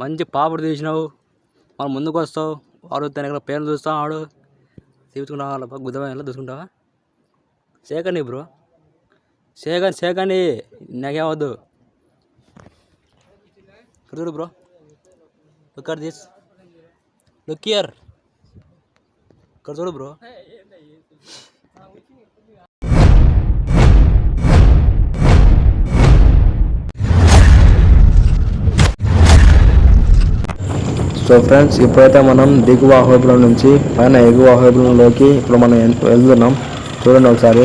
మంచి పాపడు తీసినావు. మనం ముందుకు వస్తావు. వాడు తన ఇక్కడ పేరు చూస్తా ఆడు తీసుకుంటా గుద్దమైన చూసుకుంటావా సేకండి బ్రో. సేకండి సేకండి నాకేమవద్దు ఇక్కడ చూడు bro. Look at this look here ఇక్కడ చూడు బ్రో. సో ఫ్రెండ్స్ ఇప్పుడైతే మనం దిగువ అహోబిలం నుంచి పైన ఎగువ అహోబిలంలోకి ఇప్పుడు మనం వెళ్తున్నాం. చూడండి ఒకసారి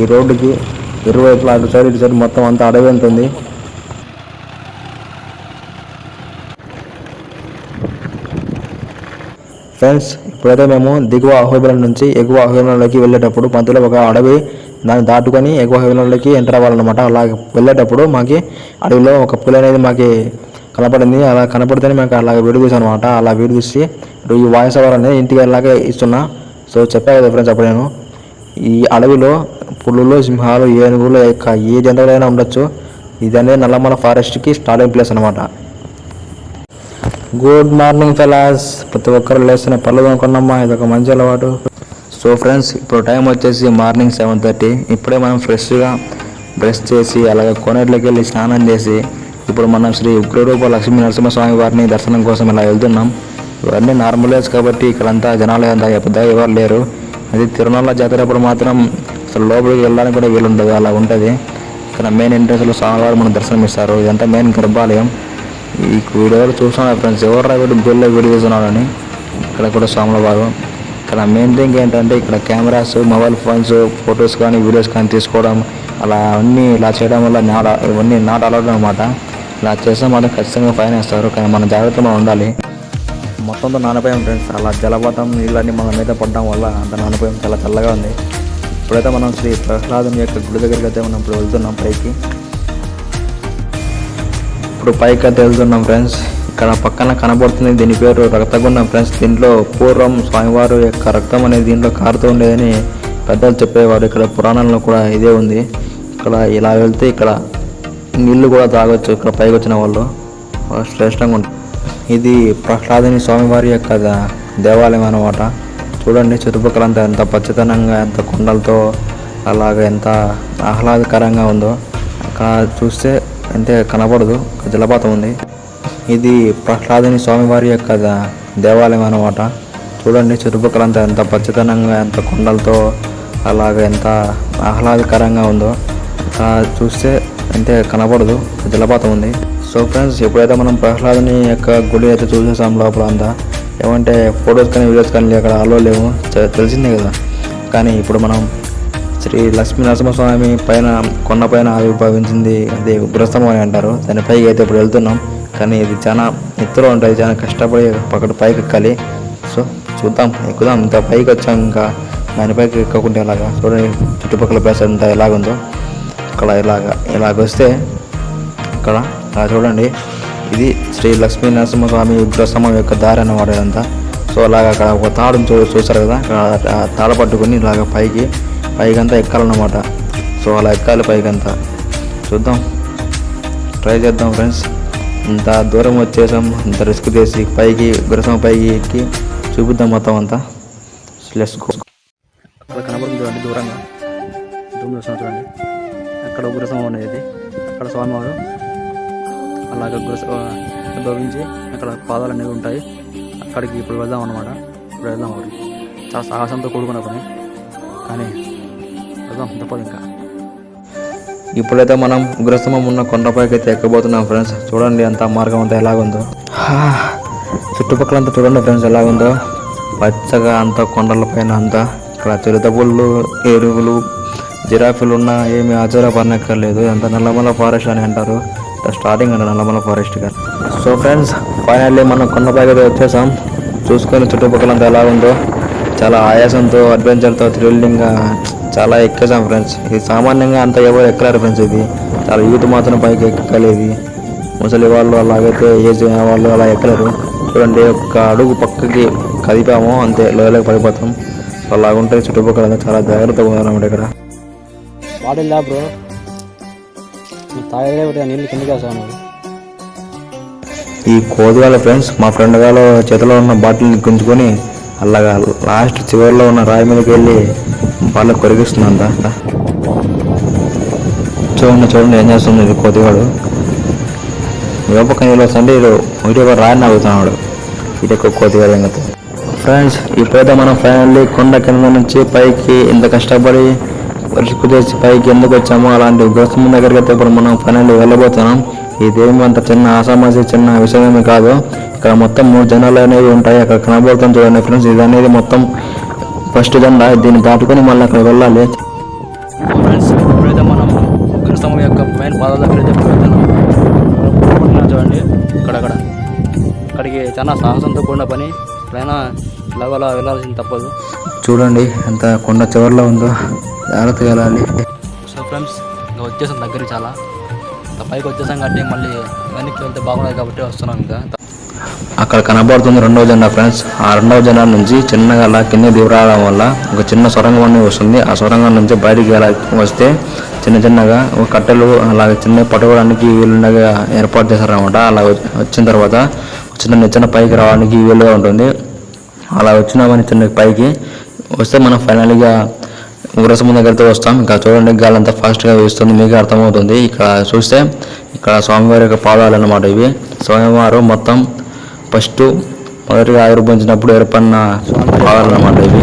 ఈ రోడ్డుకి ఇరువైపులా అటు సైడ్ ఇటు సైడ్ మొత్తం అంతా అడవి ఉంటుంది ఫ్రెండ్స్ ఇప్పుడైతే మేము దిగువ అహోబిలం నుంచి ఎగువ అహోబిలంలోకి వెళ్ళేటప్పుడు మధ్యలో ఒక అడవి దాన్ని దాటుకొని ఎగువ అహోబిలంలోకి ఎంటర్ అవ్వాలన్నమాట. అలా వెళ్ళేటప్పుడు మాకి అడవిలో ఒక పులి అనేది మాకి కనపడింది. అలా కనపడితేనే మేము అలా వీడియో అనమాట అలా వీడియో తీసి ఇప్పుడు ఈ వాయిస్ ఓవర్ అనేది ఇంటికి వెళ్ళాక ఇస్తున్నా. సో చెప్పా కదా ఫ్రెండ్స్ అప్పుడు నేను. ఈ అడవిలో పులులు సింహాలు ఏనుగులు యొక్క ఏ జంతువులైనా అయినా ఉండొచ్చు. ఇది అనేది నల్లమల ఫారెస్ట్కి స్టార్టింగ్ ప్లేస్ అనమాట గుడ్ మార్నింగ్ ఫెలాస్ ప్రతి ఒక్కరు లేస్తున్న పళ్ళు కొనుక్కున్నమ్మా ఇది ఒక మంచి అలవాటు. సో ఫ్రెండ్స్ ఇప్పుడు టైం వచ్చేసి మార్నింగ్ సెవెన్ థర్టీ ఇప్పుడే మనం ఫ్రెష్గా బ్రష్ చేసి అలాగే కొనేట్లోకి వెళ్ళి స్నానం చేసి ఇప్పుడు మనం శ్రీ ఉగ్రరూప లక్ష్మీ నరసింహస్వామి వారిని దర్శనం కోసం ఇలా వెళ్తున్నాం. ఇవన్నీ నార్మలైజ్ కాబట్టి ఇక్కడంతా జనాలు అంతా పెద్దగా ఎవరు లేరు. అది తిరునాళ్ళ జాతర అప్పుడు మాత్రం అసలు లోపలికి వెళ్ళడానికి కూడా వీలుండదు అలా ఉంటుంది. ఇక్కడ మెయిన్ ఎంట్రెన్స్లో స్వామివారు మనం దర్శనం ఇస్తారు ఇదంతా మెయిన్ గర్భాలయం. ఈ వీడియోలో చూస్తున్నాను ఫ్రెండ్స్ ఎవరు వీడు బిల్లో వీడియో చూస్తున్నాడని. ఇక్కడ కూడా స్వాముల వారు ఇక్కడ మెయిన్ థింగ్ ఏంటంటే ఇక్కడ కెమెరాస్ మొబైల్ ఫోన్స్ ఫొటోస్ కానీ వీడియోస్ కానీ తీసుకోవడం అలా అన్నీ ఇలా చేయడం వల్ల నాట్ ఇవన్నీ నాట్ అలౌడ్ అనమాట ఇలా చేస్తే మాత్రం ఖచ్చితంగా ఫైన్ వేస్తారు కానీ మన జాగ్రత్తగా ఉండాలి. మొత్తంతో నానపోయాం ఫ్రెండ్స్ అలా జలపాతం నీళ్ళన్నీ మన మీద పడడం వల్ల అంత నానపోయాం చాలా చల్లగా ఉంది. ఇప్పుడైతే మనం శ్రీ ప్రహ్లాదం యొక్క గుడి దగ్గరికి అయితే మనం ఇప్పుడు వెళ్తున్నాం పైకి. ఇప్పుడు పైకి అయితే వెళ్తున్నాం ఫ్రెండ్స్. ఇక్కడ పక్కన కనబడుతుంది దీని పేరు రక్తగుండం ఫ్రెండ్స్. దీంట్లో పూర్వం స్వామివారు యొక్క రక్తం అనేది దీంట్లో కారుతూ ఉండేదని పెద్దలు చెప్పేవారు. ఇక్కడ పురాణంలో కూడా ఇదే ఉంది. ఇక్కడ ఇలా వెళ్తే ఇక్కడ నీళ్ళు కూడా తాగొచ్చు ఇక్కడ పైకి వచ్చిన వాళ్ళు శ్రేష్టంగా ఉంటుంది ఇది ప్రహ్లాదని స్వామివారి యొక్క దేవాలయం అన్నమాట. చూడండి చుట్టుపక్కల అంతా ఎంత పచ్చదనంగా ఎంత కొండలతో అలాగ ఎంత ఆహ్లాదకరంగా ఉందో. అక్కడ చూస్తే అంటే కనపడదు జలపాతం ఉంది. ఇది ప్రహ్లాదని స్వామివారి యొక్క దేవాలయం అన్నమాట. చూడండి చుట్టుపక్కల అంతా ఎంత పచ్చదనంగా ఎంత కొండలతో అలాగ ఎంత ఆహ్లాదకరంగా ఉందో. చూస్తే అంటే కనబడదు జలపాతం ఉంది. సో ఫ్రెండ్స్ ఎప్పుడైతే మనం ప్రహ్లాదుని యొక్క గుడి అయితే చూసేసాం లోపల అంతా ఏమంటే ఫొటోస్ కానీ వీడియోస్ కానీ అక్కడ అలో లేవు. తెలిసిందే కదా. కానీ ఇప్పుడు మనం శ్రీ లక్ష్మీ నరసింహస్వామి పైన కొండపైన ఆవిర్భవించింది అది ఉగ్రస్తంభం అని అంటారు. దానిపైకి అయితే ఇప్పుడు వెళ్తున్నాం. కానీ ఇది చాలా ఎత్తులో ఉంటుంది చాలా కష్టపడి పక్కన పైకి ఎక్కాలి. సో చూద్దాం ఎక్కుదాం. ఇంకా పైకి వచ్చాం ఇంకా దానిపైకి ఎక్కకుంటే ఎలాగా? చూడండి చుట్టుపక్కల ప్లేస్ అంతా ఎలాగుందో. ఇక్కడ ఇలాగా ఇలాగ వస్తే ఇక్కడ ఇలా చూడండి. ఇది శ్రీ లక్ష్మీ నరసింహస్వామి విగ్రహస్తంభం యొక్క దారి అన్నమాట ఇదంతా. సో అలాగ అక్కడ ఒక తాడును చూ చూస్తారు కదా? తాడ తాళ పట్టుకుని ఇలాగ పైకి పైకంతా ఎక్కాలన్నమాట. సో అలా ఎక్కాలి పైకంతా. చూద్దాం. ట్రై చేద్దాం ఫ్రెండ్స్ ఇంత దూరం వచ్చేసాం ఇంత రిస్క్ చేసి పైకి విగ్రహం పైకి ఎక్కి చూపిద్దాం మొత్తం అంతా. లెట్స్ గో అక్కడ కనబడుతుంది చూడండి దూరంగా. దూరం చూస్తున్నాం చూడండి. అక్కడ ఉగ్రస్తంభం అనేది అక్కడ స్వామివారు అలాగే ఉగ్ర భవించి అక్కడ పాదాలు అనేవి ఉంటాయి. అక్కడికి ఇప్పుడు వెళ్దాం అనమాట ఇప్పుడు వెళ్దాం అక్కడికి చాలా సాహసంతో కూడుకున్న పని. కానీ వెళ్దాం తప్పదు ఇంకా. ఇప్పుడైతే మనం ఉగ్రస్తంభం ఉన్న కొండపైకి అయితే ఎక్కబోతున్నాం ఫ్రెండ్స్. చూడండి అంత మార్గం అంతా ఎలాగుందో. చుట్టుపక్కల అంతా చూడండి ఫ్రెండ్స్ ఎలాగుందో. పచ్చగా అంతా కొండల పైన అంతా. ఇక్కడ చిరుతపుళ్ళు ఎరువులు జిరాఫీలు ఉన్నా ఏమి ఆచారపడనక్కర్లేదు అంత నల్లమల ఫారెస్ట్ అని అంటారు? స్టార్టింగ్ అంట నల్లమల ఫారెస్ట్గా సో ఫ్రెండ్స్ ఫైనల్లీ మనం కొండపైకి అయితే వచ్చేసాం. చూసుకొని చుట్టుపక్కల అంతా ఎలా ఉందో చాలా ఆయాసంతో అడ్వెంచర్తో థ్రిల్లింగ్గా చాలా ఎక్కేసాం ఫ్రెండ్స్. ఇది సామాన్యంగా అంత ఎవరు ఎక్కలేరు ఫ్రెండ్స్ ఇది. చాలా యూత్ మాత్రం పైకి ఎక్కలేదు ముసలి వాళ్ళు అలాగైతే ఏజ్ అయిన వాళ్ళు అలా ఎక్కలేరు. చూడండి ఒక అడుగు పక్కకి కదిపాము అంతే. లోయలోకి పడిపోతాం. సో అలాగుంటే చుట్టుపక్కల చాలా జాగ్రత్తగా ఉందన్నమాట ఇక్కడ. వాడిల్లా బ్రో. తాగలే నీళ్ళు కిందకి వేసావు నువ్వు ఈ కోదిగాల ఫ్రెండ్స్ మా ఫ్రెండ్ గారు చేతిలో ఉన్న బాటిల్ని గుంజుకొని అలాగా లాస్ట్ చివరిలో ఉన్న రాయి మీదకి వెళ్ళి వాళ్ళ కొరిగిస్తుందంట చూడండి చూడండి ఏం చేస్తుంది ఇది కోతిగాడు ఏ పక్క నీళ్ళు వస్తుంటే ఇది ఒకటి ఒక రాయి నవ్వుతున్నాడు ఇది ఒక కోతిగాడు సంగతి ఫ్రెండ్స్ ఇప్పుడైతే మనం ఫైనల్లీ కొండ కింద నుంచి పైకి ఇంత కష్టపడి చేసి పైకి ఎందుకు వచ్చామో అలాంటి ఉగ్రస్తం దగ్గరికి అయితే ఇప్పుడు మనం ఫైనల్లీ వెళ్ళబోతున్నాం. ఇదేమి అంత చిన్న ఆసామాసి చిన్న విషయమేమి కాదు. ఇక్కడ మొత్తం మూడు జనాలు అనేవి ఉంటాయి. అక్కడ కనబడుతుంది చూడండి ఫ్రెండ్స్ ఇది అనేది మొత్తం ఫస్ట్ జెండా. దీన్ని దాటుకొని మళ్ళీ అక్కడ వెళ్ళాలి. ఫ్రెండ్స్ ఇప్పుడైతే మనం ఉగ్రస్తంభం యొక్క మెయిన్ పాదాల దగ్గర అయితే వెళ్తున్నాం? చూడండి ఇక్కడక్కడ. అక్కడికి చాలా సాహసంతో కూడిన పని. పైన ఇలాగలా వెళ్ళాల్సింది తప్పదు. చూడండి ఎంత కొండ చివరిలో ఉందో. జాగ్రత్తగా వెళ్ళాలి. సో ఫ్రెండ్స్ ఇంకా వచ్చేసాం దగ్గరికి చాలా. ఇంకా పైకి వచ్చేసాం కాబట్టి మళ్ళీ వెనక్కి వెళ్తే బాగుండదు కాబట్టి వస్తున్నాం ఇంకా. అక్కడ కనబడుతుంది రెండవ జెండా ఫ్రెండ్స్ ఆ రెండవ జెండా నుంచి చిన్నగా అలా కింద దిగరావడం వల్ల ఒక చిన్న సొరంగం అనేది వస్తుంది. ఆ సొరంగం నుంచి బయటికి వస్తే చిన్న చిన్నగా ఒక కట్టెలు అలాగే చిన్న పట్టుకోవడానికి వీలుండగా ఏర్పాటు చేశారనమాట అలా వచ్చి- వచ్చిన తర్వాత చిన్న నిచ్చెన పైకి రావడానికి వీలుగా ఉంటుంది. అలా వచ్చినామని చిన్న పైకి వస్తే మనం ఫైనల్గా ఉగ్రసము దగ్గరతో వస్తాం. ఇంకా చూడండి గాలి అంతా ఫాస్ట్గా వేస్తుంది. మీకు అర్థమవుతుంది. ఇక్కడ చూస్తే ఇక్కడ స్వామివారి యొక్క పాదాలు అన్నమాట ఇవి. స్వామివారు మొత్తం ఫస్ట్ మొదటిగా ఆవిర్భవించినప్పుడు ఏర్పడిన పాదాలు అన్నమాట ఇవి.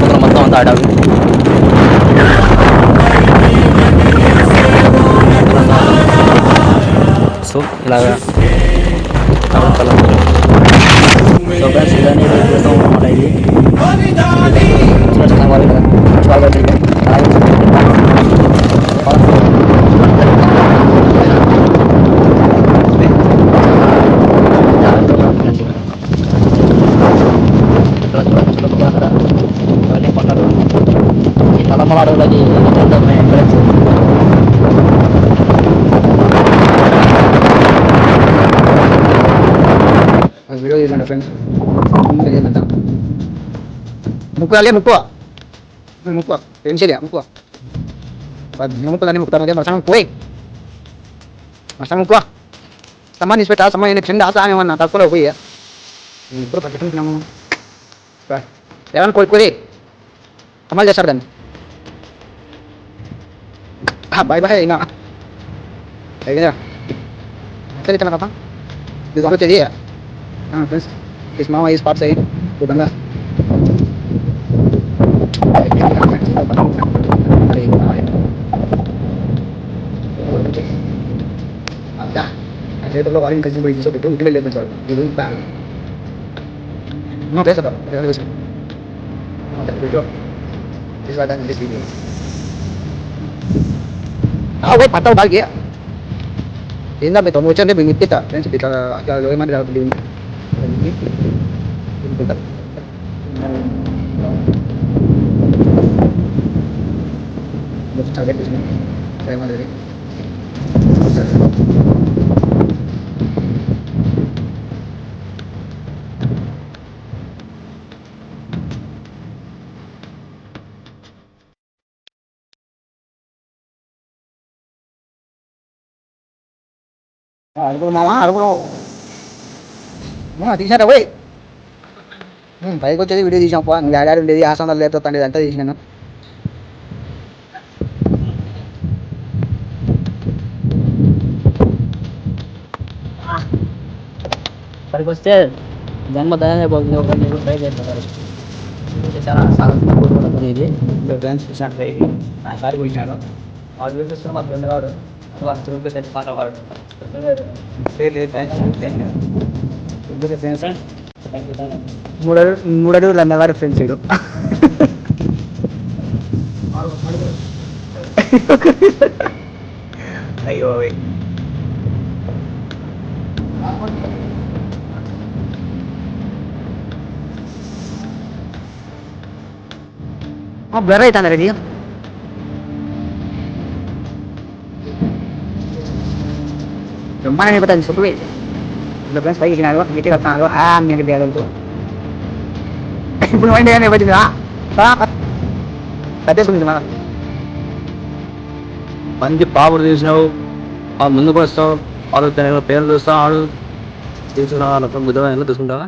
మొత్తం మొత్తం అంతా అడవి సో ఇలాగా సో ఫ్రెండ్స్ ఇదని చూస్తాం అనమాట ఇది చిన్న చిన్న వాళ్ళు కదా చాలా పెద్ద ఇది. చాలా తలమల అడవులకి వెళ్తాం ఫ్రెండ్స్ వీడియో తీయండి friends friends. Ini yang datang. Buku ya, buku. Pad, kamu pada nih buku tadi barusan kue. Barusan buku. Sama nih sepeda sama ini cinta sama mana tak perlu kue ya. Ini bro pakai pun Jangan kue kue. Kamal dasar dan. Ah, bye ingat. Kayak gini ya. Apa? Di sana ya. Ah, this, his mama is part Said. Budanga. Saya tolong kalian kasih beri itu, kita lihat besok. Itu bang. No, besok. Kita lihat besok. Besok. Besok ada nanti video. Ah, wait, patah balik ya. Ini nabi tuh, muncul dia bingit kita. Dan sebisa kita lagi dalam beli target di sini saya mandiri మా తీసారా పోయి పైకి వచ్చేది video తీసాం పో daddy ఉండేది ఆసనాలు లేపుతుండేది అంతా తీసినాను ఇక్కడికి వస్తే జన్మ దయాన్ని పోతుంది ఒక మీరు ట్రై చేస్తున్నారు ఇది చాలా సాగుతుంది కూడుకున్న పని ఇది ఫ్రెండ్స్ చూసినట్టు నా సారి కూర్చున్నాడు వాళ్ళు చూపిస్తున్న మా ఫ్రెండ్ వాడు వాళ్ళు చూపిస్తే పాట వాడు ఫ్రెండ్స్ మూడు అడుగు మూడు అడుగులు అన్నవారు ఫ్రెండ్స్ ఇడు అయ్యో బ్లర్ అవుతుంది రెడీ బ్రహ్మాండ పడుతుంది సుఖమే ఇప్పుడు ఫ్రెండ్స్ ఆ మీకు దేవతలతో ఇప్పుడు వండి ఏమైనా వచ్చిందా కట్టేసుకుంది మంచి పాపడు తీసినావు ఆ ముందుకు వస్తావు వాళ్ళు దాని పేరు చూస్తావు ఆడు తీసుకున్నావు వాళ్ళ బుద్ధమైన తీసుకుంటావా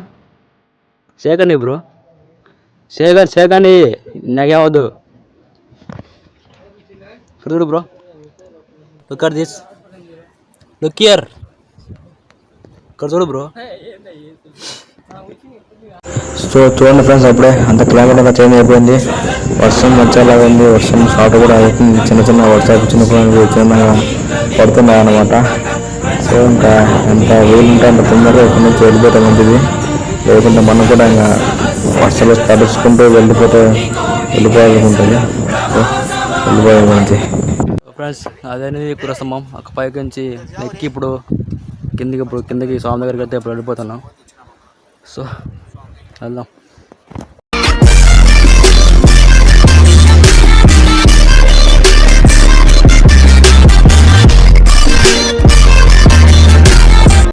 నీ బ్రో శేఖర్ శేఖర్ నాకేమవద్దు చూడు bro look at this look here ఇక్కడ చూడు బ్రో. సో చూడండి ఫ్రెండ్స్ అప్పుడే అంత క్లైమేట్ అంతా చేంజ్ అయిపోయింది. వర్షం వచ్చేలాగా ఉంది. వర్షం స్టార్ట్ కూడా అవుతుంది. చిన్న చిన్న వర్షాలు చిన్న చిన్న చిన్నగా పడుతున్నాయి అన్నమాట. సో ఇంకా ఎంత వీలుంటే అంత తొందరగా ఇక్కడి నుంచి వెళ్ళిపోతే మంచిది లేకుంటే మనం కూడా ఇంకా వర్షాలు తడుచుకుంటూ వెళ్ళిపోతే వెళ్ళిపోవాల్సి ఉంటుంది వెళ్ళిపోయే మంచి. ఫ్రెండ్స్ అదనేది కురస్తంభం అక్క పైకి నుంచి ఎక్కి ఇప్పుడు కిందకి ఇప్పుడు కిందకి స్వామి దగ్గరికి వెళ్తే ఇప్పుడు వెళ్ళిపోతున్నాం సో వెళ్దాం.